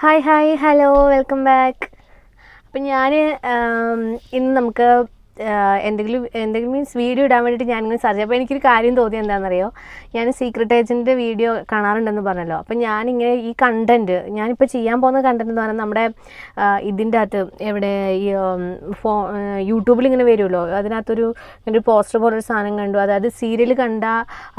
Hi hi hello welcome back അപ്പം ഞാൻ ഇന്ന് നമുക്ക് എന്തെങ്കിലും എന്തെങ്കിലും മീൻസ് വീഡിയോ ഇടാൻ വേണ്ടിയിട്ട് ഞാനിങ്ങനെ സെർച്ച് അപ്പോൾ എനിക്കൊരു കാര്യം തോന്നി എന്താണെന്നറിയോ? ഞാൻ സീക്രട്ട് ഏജന്റിന്റെ വീഡിയോ കാണാറുണ്ടെന്ന് പറഞ്ഞല്ലോ. അപ്പം ഞാനിങ്ങനെ ഈ കണ്ടന്റ് ഞാനിപ്പോൾ ചെയ്യാൻ പോകുന്ന കണ്ടന്റ് എന്ന് പറഞ്ഞാൽ നമ്മുടെ ഇതിന്റെ അകത്ത് എവിടെ ഈ ഫോ യൂട്യൂബിൽ ഇങ്ങനെ വരുമല്ലോ. അതിനകത്തൊരു ഒരു പോസ്റ്റർ പോലൊരു സാധനം കണ്ടു. അതായത് സീരിയൽ കണ്ട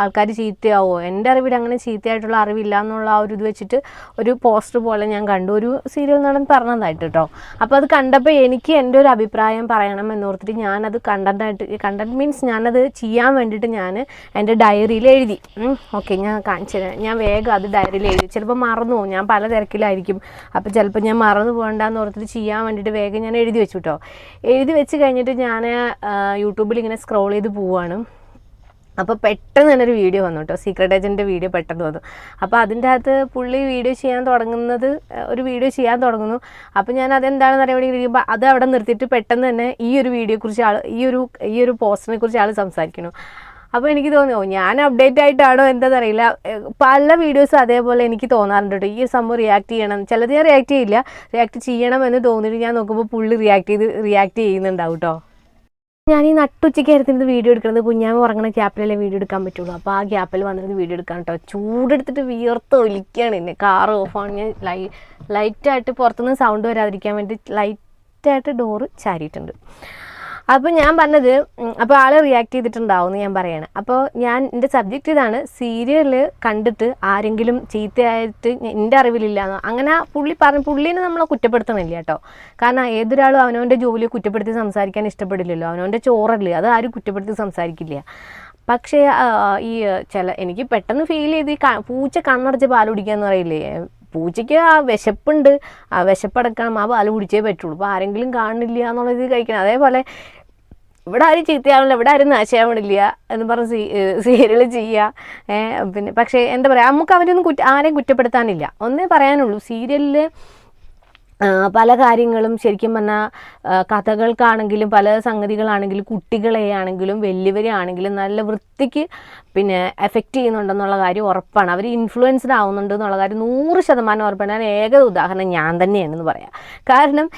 ആൾക്കാർ ചീത്തയാവോ? എന്റെ അറിവിൽ അങ്ങനെ ചീത്തയായിട്ടുള്ള അറിവില്ല എന്നുള്ള ആ ഒരു ഇത് വെച്ചിട്ട് ഒരു പോസ്റ്റർ പോലെ ഞാൻ കണ്ടു. ഒരു സീരിയൽ നടൻ പറഞ്ഞതായിട്ട് കേട്ടോ അപ്പോൾ അത് കണ്ടപ്പോൾ എനിക്ക് എന്റെ ഒരു അഭിപ്രായം പറയണം എന്നോർത്തിട്ട് ഞാനത് കണ്ടന്റായിട്ട് കണ്ടന്റ് മീൻസ് ഞാനത് ചെയ്യാൻ വേണ്ടിയിട്ട് ഞാൻ എന്റെ ഡയറിയിൽ എഴുതി. ഓക്കെ ഞാൻ കാണിച്ചു തരാം. ഞാൻ വേഗം അത് ഡയറിയിൽ എഴുതി. ചിലപ്പോൾ മറന്നു പോകും. ഞാൻ പല തിരക്കിലായിരിക്കും. അപ്പോൾ ചിലപ്പോൾ ഞാൻ മറന്നു പോകണ്ടെന്ന് ഓർത്തിട്ട് ചെയ്യാൻ വേണ്ടിയിട്ട് വേഗം ഞാൻ എഴുതി വെച്ചു കേട്ടോ എഴുതി വെച്ച് കഴിഞ്ഞിട്ട് ഞാൻ യൂട്യൂബിൽ ഇങ്ങനെ സ്ക്രോൾ ചെയ്ത് പോവുകയാണ് അപ്പോൾ പെട്ടെന്ന് തന്നെ ഒരു വീഡിയോ വന്നു കേട്ടോ സീക്രട്ട് ഏജന്റിന്റെ വീഡിയോ പെട്ടെന്ന് വന്നു. അപ്പോൾ അതിന്റെ അകത്ത് പുള്ളി വീഡിയോ ചെയ്യാൻ തുടങ്ങുന്നത് ഒരു വീഡിയോ ചെയ്യാൻ തുടങ്ങുന്നു. അപ്പോൾ ഞാൻ അതെന്താണെന്ന് അറിയാൻ വേണ്ടി ഇരിക്കുമ്പോൾ അത് അവിടെ നിർത്തിയിട്ട് പെട്ടെന്ന് തന്നെ ഈ ഒരു വീഡിയോയെക്കുറിച്ച് ആൾ ഈ ഒരു ഈ ഒരു പോസ്റ്റിനെ കുറിച്ച് ആൾ സംസാരിക്കുന്നു. അപ്പോൾ എനിക്ക് തോന്നി ഓ ഞാൻ അപ്ഡേറ്റ് ആയിട്ടാണോ എന്താണെന്നറിയില്ല പല വീഡിയോസും അതേപോലെ എനിക്ക് തോന്നാറുണ്ട് കേട്ടോ ഈ സംഭവം റിയാക്ട് ചെയ്യണം. ചിലത് ഞാൻ റിയാക്ട് ചെയ്യില്ല. റിയാക്ട് ചെയ്യണം എന്ന് തോന്നിയിട്ട് ഞാൻ നോക്കുമ്പോൾ പുള്ളി റിയാക്ട് ചെയ്ത് റിയാക്ട് ചെയ്യുന്നുണ്ടാവും കേട്ടോ ഞാൻ ഈ നട്ടുച്ചയ്ക്ക് ആയിരുന്നു വീഡിയോ എടുക്കുന്നത് കുഞ്ഞാമ ഉറങ്ങണ ഗ്യാപ്പിലല്ലേ വീഡിയോ എടുക്കാൻ പറ്റുള്ളൂ. അപ്പോൾ ആ ഗ്യാപ്പിൽ വന്നിരുന്ന് വീഡിയോ എടുക്കാൻ കേട്ടോ ചൂടെടുത്തിട്ട് വിയർത്ത് ഒലിക്കുകയാണ് എന്നെ. കാറ് ഓഫാണ് ഞാൻ ലൈ ലൈറ്റായിട്ട് പുറത്തുനിന്ന് സൗണ്ട് വരാതിരിക്കാൻ വേണ്ടി ലൈറ്റായിട്ട് ഡോറ് ചാരിയിട്ടുണ്ട്. അപ്പോൾ ഞാൻ പറഞ്ഞത് അപ്പോൾ ആൾ റിയാക്ട് ചെയ്തിട്ടുണ്ടാവും എന്ന് ഞാൻ പറയാണ്. അപ്പോൾ ഞാൻ എന്റെ സബ്ജക്റ്റ് ഇതാണ് സീരിയൽ കണ്ടിട്ട് ആരെങ്കിലും ചീത്തയായിട്ട് എന്റെ അറിവിലില്ലാന്ന് അങ്ങനെ പുള്ളി പറഞ്ഞു പുള്ളീനെ നമ്മൾ കുറ്റപ്പെടുത്തണില്ല കേട്ടോ. കാരണം ഏതൊരാളും അവനവന്റെ ജോലിയെ കുറ്റപ്പെടുത്തി സംസാരിക്കാൻ ഇഷ്ടപ്പെടില്ലല്ലോ. അവനവന്റെ ചോറല്ലേ അത് ആരും കുറ്റപ്പെടുത്തി സംസാരിക്കില്ല. പക്ഷേ ഈ ചില എനിക്ക് പെട്ടെന്ന് ഫീൽ ചെയ്ത് ഈ പൂച്ച കണ്ണടച്ച് പാൽ കുടിക്കാന്ന് പറയില്ലേ? പൂച്ചയ്ക്ക് ആ വിശപ്പുണ്ട് ആ വിശപ്പടക്കണം ആ പാൽ കുടിച്ചേ പറ്റുള്ളൂ. അപ്പോൾ ആരെങ്കിലും കാണില്ല എന്നുള്ളത് കഴിക്കണം. അതേപോലെ ഇവിടെ ആരും ചീത്തയാവില്ല ഇവിടെ ആരും നാശയാവണില്ല എന്ന് പറഞ്ഞ് സീ സീരിയൽ ചെയ്യുക പിന്നെ പക്ഷേ എന്താ പറയുക നമുക്ക് അവരൊന്നും കുറ്റ ആരെയും കുറ്റപ്പെടുത്താനില്ല. ഒന്നേ പറയാനുള്ളൂ സീരിയലിൽ പല കാര്യങ്ങളും ശരിക്കും പറഞ്ഞാൽ കഥകൾക്കാണെങ്കിലും പല സംഗതികളാണെങ്കിലും കുട്ടികളെ ആണെങ്കിലും വലിയവരെ ആണെങ്കിലും നല്ല വൃത്തിക്ക് പിന്നെ എഫക്റ്റ് ചെയ്യുന്നുണ്ടെന്നുള്ള കാര്യം ഉറപ്പാണ്. അവർ ഇൻഫ്ലുവൻസ്ഡ് ആവുന്നുണ്ട് എന്നുള്ള കാര്യം നൂറ് ശതമാനം ഉറപ്പാണ്. ഞാൻ ഏക ഉദാഹരണം ഞാൻ തന്നെയാണെന്ന് പറയാം. കാരണം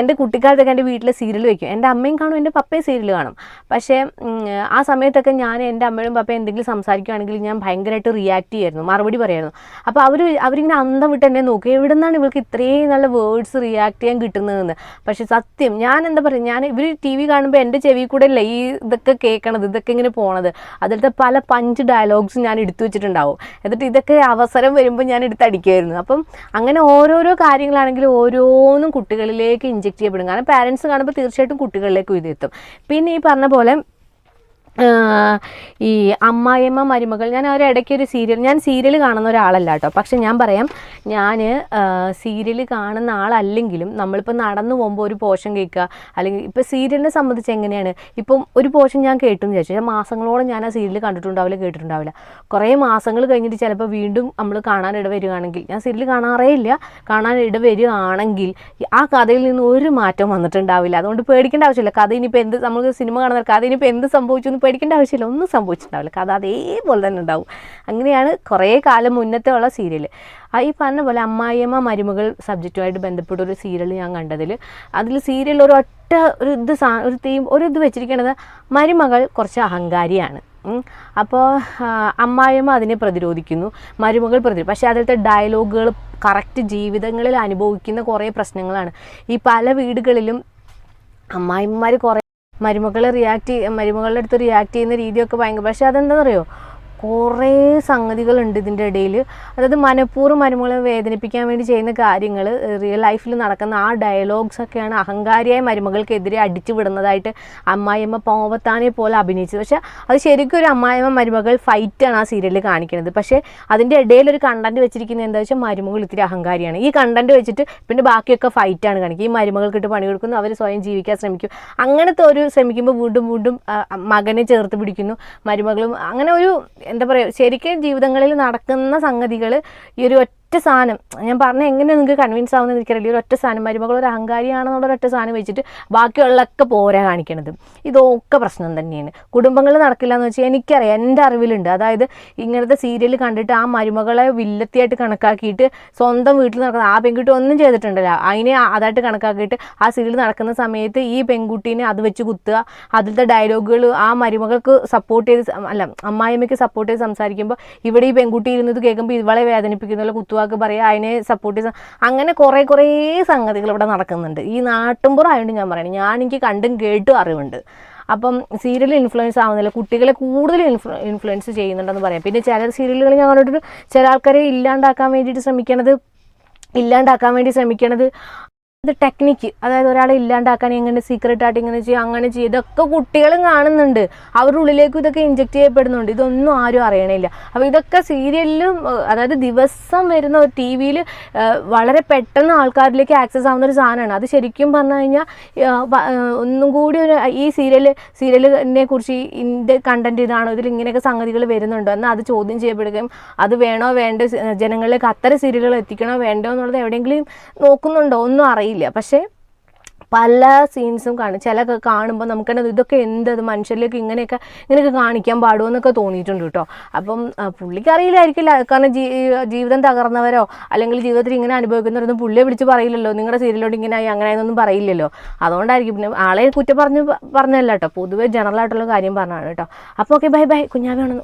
എന്റെ കുട്ടിക്കാലത്തൊക്കെ എന്റെ വീട്ടിൽ സീരിയൽ വയ്ക്കും എന്റെ അമ്മയും കാണും എന്റെ പപ്പയും സീരിയൽ കാണും. പക്ഷേ ആ സമയത്തൊക്കെ ഞാൻ എന്റെ അമ്മയും പപ്പയും എന്തെങ്കിലും സംസാരിക്കുകയാണെങ്കിൽ ഞാൻ ഭയങ്കരമായിട്ട് റിയാക്ട് ചെയ്യായിരുന്നു. മറുപടി പറയായിരുന്നു. അപ്പോൾ അവർ അവരിങ്ങനെ അന്തം വിട്ട് എന്നെ നോക്കി. എവിടെ നിന്നാണ് ഇവൾക്ക് ഇത്രയും നല്ല വേർഡ്സ് റിയാക്ട് ചെയ്യാൻ കിട്ടുന്നതെന്ന്. പക്ഷെ സത്യം ഞാൻ എന്താ പറയുക ഞാൻ ഇവർ ടി വി കാണുമ്പോൾ എന്റെ ചെവി കൂടെ അല്ലേ ഈ ഇതൊക്കെ കേൾക്കണത് ഇതൊക്കെ ഇങ്ങനെ പോണത്. അതിലത്തെ പല പഞ്ച് ഡയലോഗ്സും ഞാൻ എടുത്തു വെച്ചിട്ടുണ്ടാവും. എന്നിട്ട് ഇതൊക്കെ അവസരം വരുമ്പോൾ ഞാൻ എടുത്തടിക്കുമായിരുന്നു അപ്പം അങ്ങനെ ഓരോരോ കാര്യങ്ങളാണെങ്കിലും ഓരോന്നും കുട്ടികളിലേക്ക് ഇഞ്ചെക്ട് ചെയ്യപ്പെടും. കാരണം പാരൻസ് കാണുമ്പോൾ തീർച്ചയായിട്ടും കുട്ടികളിലേക്ക് ഇത് എത്തും. പിന്നെ ഈ പറഞ്ഞ പോലെ ഈ അമ്മായിയമ്മ മരുമകൾ ഞാൻ ഒരു ഇടയ്ക്ക് ഒരു സീരിയൽ ഞാൻ സീരിയൽ കാണുന്ന ഒരാളല്ല കേട്ടോ. പക്ഷെ ഞാൻ പറയാം ഞാൻ സീരിയൽ കാണുന്ന ആളല്ലെങ്കിലും നമ്മളിപ്പോൾ നടന്നു പോകുമ്പോൾ ഒരു പോഷൻ കേൾക്കുക അല്ലെങ്കിൽ ഇപ്പോൾ സീരിയലിനെ സംബന്ധിച്ച് എങ്ങനെയാണ് ഇപ്പം ഒരു പോഷൻ ഞാൻ കേട്ടു എന്ന് വിചാരിച്ചു. മാസങ്ങളോളം ഞാൻ ആ സീരിയൽ കണ്ടിട്ടുണ്ടാവില്ല കേട്ടിട്ടുണ്ടാവില്ല. കുറേ മാസങ്ങൾ കഴിഞ്ഞിട്ട് ചിലപ്പോൾ വീണ്ടും നമ്മൾ കാണാൻ ഇട വരികയാണെങ്കിൽ ഞാൻ സീരിയൽ കാണാറേ ഇല്ല. കാണാൻ ഇട വരികയാണെങ്കിൽ ആ കഥയിൽ നിന്ന് ഒരു മാറ്റം വന്നിട്ടുണ്ടാവില്ല. അതുകൊണ്ട് പേടിക്കേണ്ട ആവശ്യമില്ല. കഥ ഇനിയിപ്പോൾ എന്ത് നമ്മൾ സിനിമ കാണുന്ന കഥ ഇനിയിപ്പോൾ എന്ത് സംഭവിച്ചു എന്ന് പേടിക്കേണ്ട ആവശ്യമില്ല. ഒന്നും സംഭവിച്ചിട്ടുണ്ടാവില്ല. കഥ അതേപോലെ തന്നെ ഉണ്ടാവും. അങ്ങനെയാണ് കുറേ കാലം മുന്നത്തെ ഉള്ള സീരിയൽ ആ ഈ പറഞ്ഞ പോലെ അമ്മായിയമ്മ മരുമകൾ സബ്ജക്റ്റുമായിട്ട് ബന്ധപ്പെട്ട ഒരു സീരിയൽ ഞാൻ കണ്ടതിൽ. അതിൽ സീരിയൽ ഒരു ഒറ്റ ഒരു ഇത് സാ ഒരു തീം ഒരു ഇത് വെച്ചിരിക്കണത് മരുമകൾ കുറച്ച് അഹങ്കാരിയാണ്. അപ്പോൾ അമ്മായിയമ്മ അതിനെ പ്രതിരോധിക്കുന്നു. മരുമകൾ പ്രതിരോധിക്കും പക്ഷേ അതിലത്തെ ഡയലോഗുകൾ കറക്റ്റ് ജീവിതങ്ങളിൽ അനുഭവിക്കുന്ന കുറേ പ്രശ്നങ്ങളാണ്. ഈ പല വീടുകളിലും അമ്മായിമ്മമാർ കുറേ മരുമകൾ റിയാക്ട് മരുമകളുടെ അടുത്ത് റിയാക്ട് ചെയ്യുന്ന രീതിയൊക്കെ ഭയങ്കര പക്ഷേ അതെന്താണെന്നറിയോ കുറേ സംഗതികളുണ്ട് ഇതിന്റെ ഇടയിൽ. അതായത് മനഃപൂർവം മരുമകളെ വേദനിപ്പിക്കാൻ വേണ്ടി ചെയ്യുന്ന കാര്യങ്ങൾ റിയൽ ലൈഫിൽ നടക്കുന്ന ആ ഡയലോഗ്സ് ഒക്കെയാണ് അഹങ്കാരിയായ മരുമകൾക്കെതിരെ അടിച്ചു വിടുന്നതായിട്ട് അമ്മായിയമ്മ പോവത്താനെ പോലെ അഭിനയിച്ചത്. പക്ഷേ അത് ശരിക്കും ഒരു അമ്മായിയമ്മ മരുമകൾ ഫൈറ്റാണ് ആ സീരിയലിൽ കാണിക്കുന്നത്. പക്ഷേ അതിന്റെ ഇടയിൽ ഒരു കണ്ടന്റ് വെച്ചിരിക്കുന്നത് എന്താ വെച്ചാൽ മരുമകൾ ഇത്തിരി അഹങ്കാരിയാണ്. ഈ കണ്ടന്റ് വെച്ചിട്ട് പിന്നെ ബാക്കിയൊക്കെ ഫൈറ്റാണ് കാണിക്കുക. ഈ മരുമകൾക്കിട്ട് പണി കൊടുക്കുന്നു അവർ സ്വയം ജീവിക്കാൻ ശ്രമിക്കും. അങ്ങനത്തെ ഒരു ശ്രമിക്കുമ്പോൾ വീണ്ടും വീണ്ടും മകനെ ചേർത്ത് പിടിക്കുന്നു. മരുമകളും അങ്ങനെ ഒരു എന്താ പറയുക ശരിക്കും ജീവിതങ്ങളിൽ നടക്കുന്ന സംഗതികൾ ഈ ഒരു ഒറ്റ സാധനം. ഞാൻ പറഞ്ഞ എങ്ങനെ നിങ്ങൾക്ക് കൺവിൻസ് ആവുന്നത് എനിക്കറിയില്ല ഒരു ഒറ്റ സാധനം. മരുമകൾ ഒരു അഹങ്കാരിയാണെന്നുള്ള ഒറ്റ സാധനം വെച്ചിട്ട് ബാക്കിയുള്ളതൊക്കെ പോരാ കാണിക്കണത്. ഇതൊക്കെ പ്രശ്നം തന്നെയാണ്. കുടുംബങ്ങളിൽ നടക്കില്ല എന്ന് വെച്ചാൽ എനിക്കറിയാം. എന്റെ അറിവിലുണ്ട്. അതായത് ഇങ്ങനത്തെ സീരിയൽ കണ്ടിട്ട് ആ മരുമകളെ വില്ലത്തിയായിട്ട് കണക്കാക്കിയിട്ട് സ്വന്തം വീട്ടിൽ നടക്കുന്ന ആ പെൺകുട്ടി ഒന്നും ചെയ്തിട്ടുണ്ടല്ലോ. അതിനെ അതായിട്ട് കണക്കാക്കിയിട്ട് ആ സീരിയൽ നടക്കുന്ന സമയത്ത് ഈ പെൺകുട്ടീനെ അത് വെച്ച് കുത്തുക. അതിലത്തെ ഡയലോഗുകൾ ആ മരുമകൾക്ക് സപ്പോർട്ട് ചെയ്ത് അല്ല അമ്മായിമ്മയ്ക്ക് സപ്പോർട്ട് ചെയ്ത് സംസാരിക്കുമ്പോൾ ഇവിടെ ഈ പെൺകുട്ടി ഇരുന്നത് കേൾക്കുമ്പോൾ ഇവളെ വേദനിപ്പിക്കുന്നുള്ള കുത്തുവാക്ക് പറയുക അതിനെ സപ്പോർട്ട് ചെയ്ത് അങ്ങനെ കുറേ കുറേ സംഗതികൾ ഇവിടെ നടക്കുന്നുണ്ട്. ഈ നാട്ടുമ്പുറം ആയതുകൊണ്ട് ഞാൻ പറയണേ ഞാൻ എനിക്ക് കണ്ടും കേട്ടും അറിവുണ്ട്. അപ്പം സീരിയൽ ഇൻഫ്ലുവൻസ് ആവുന്നില്ല. കുട്ടികളെ കൂടുതൽ ഇൻഫ്ലു ഇൻഫ്ലുവൻസ് ചെയ്യുന്നുണ്ടെന്ന് പറയാം. പിന്നെ ചില സീരിയലുകൾ ഞാൻ കണ്ടിട്ട് ചില ആൾക്കാരെ ഇല്ലാണ്ടാക്കാൻ വേണ്ടിയിട്ട് ശ്രമിക്കണത് ഇല്ലാണ്ടാക്കാൻ വേണ്ടി ശ്രമിക്കണത് ഇത് ടെക്നിക്ക് അതായത് ഒരാളെ ഇല്ലാണ്ടാക്കാൻ എങ്ങനെ സീക്രട്ട് ആയിട്ട് ഇങ്ങനെ ചെയ്യുക അങ്ങനെ ചെയ്യുക ഇതൊക്കെ കുട്ടികളും കാണുന്നുണ്ട്. അവരുടെ ഉള്ളിലേക്കും ഇതൊക്കെ ഇഞ്ചെക്ട് ചെയ്യപ്പെടുന്നുണ്ട്. ഇതൊന്നും ആരും അറിയണില്ല. അപ്പോൾ ഇതൊക്കെ സീരിയലിലും അതായത് ദിവസം വരുന്ന ഒരു ടി വിയിൽ വളരെ പെട്ടെന്ന് ആൾക്കാരിലേക്ക് ആക്സസ് ആവുന്ന ഒരു സാധനമാണ്. അത് ശരിക്കും പറഞ്ഞു കഴിഞ്ഞാൽ ഒന്നും കൂടി ഒരു ഈ സീരിയൽ സീരിയലിനെ കുറിച്ച് ഇതിന്റെ കണ്ടന്റ് ഇതാണോ ഇതിൽ ഇങ്ങനെയൊക്കെ സംഗതികൾ വരുന്നുണ്ടോ എന്നാൽ അത് ചോദ്യം ചെയ്യപ്പെടുകയും അത് വേണോ വേണ്ട ജനങ്ങളിലേക്ക് അത്തരം സീരിയലുകൾ എത്തിക്കണോ വേണ്ടോ എന്നുള്ളത് എവിടെയെങ്കിലും നോക്കുന്നുണ്ടോ? ഒന്നും അറിയില്ല. പക്ഷേ പല സീൻസും കാണും. ചില കാണുമ്പോൾ നമുക്ക് തന്നെ ഇതൊക്കെ എന്ത് മനുഷ്യരിലേക്ക് ഇങ്ങനെയൊക്കെ ഇങ്ങനെയൊക്കെ കാണിക്കാൻ പാടുമോ എന്നൊക്കെ തോന്നിയിട്ടുണ്ട് കേട്ടോ. അപ്പം പുള്ളിക്ക് അറിയില്ലായിരിക്കില്ല. കാരണം ജീവിതം തകർന്നവരോ അല്ലെങ്കിൽ ജീവിതത്തിൽ ഇങ്ങനെ അനുഭവിക്കുന്നവരൊന്നും പുള്ളിയെ വിളിച്ച് പറയില്ലല്ലോ. നിങ്ങളുടെ സീരിയലോട് ഇങ്ങനെ അങ്ങനെ ആയതൊന്നും പറയില്ലല്ലോ. അതുകൊണ്ടായിരിക്കും. പിന്നെ ആളെ കുറ്റം പറഞ്ഞ് പറഞ്ഞല്ലോ കേട്ടോ. പൊതുവേ ജനറൽ ആയിട്ടുള്ള കാര്യം പറഞ്ഞാണ് കേട്ടോ. അപ്പോൾ ഓക്കെ ബൈ ബൈ കുഞ്ഞാവി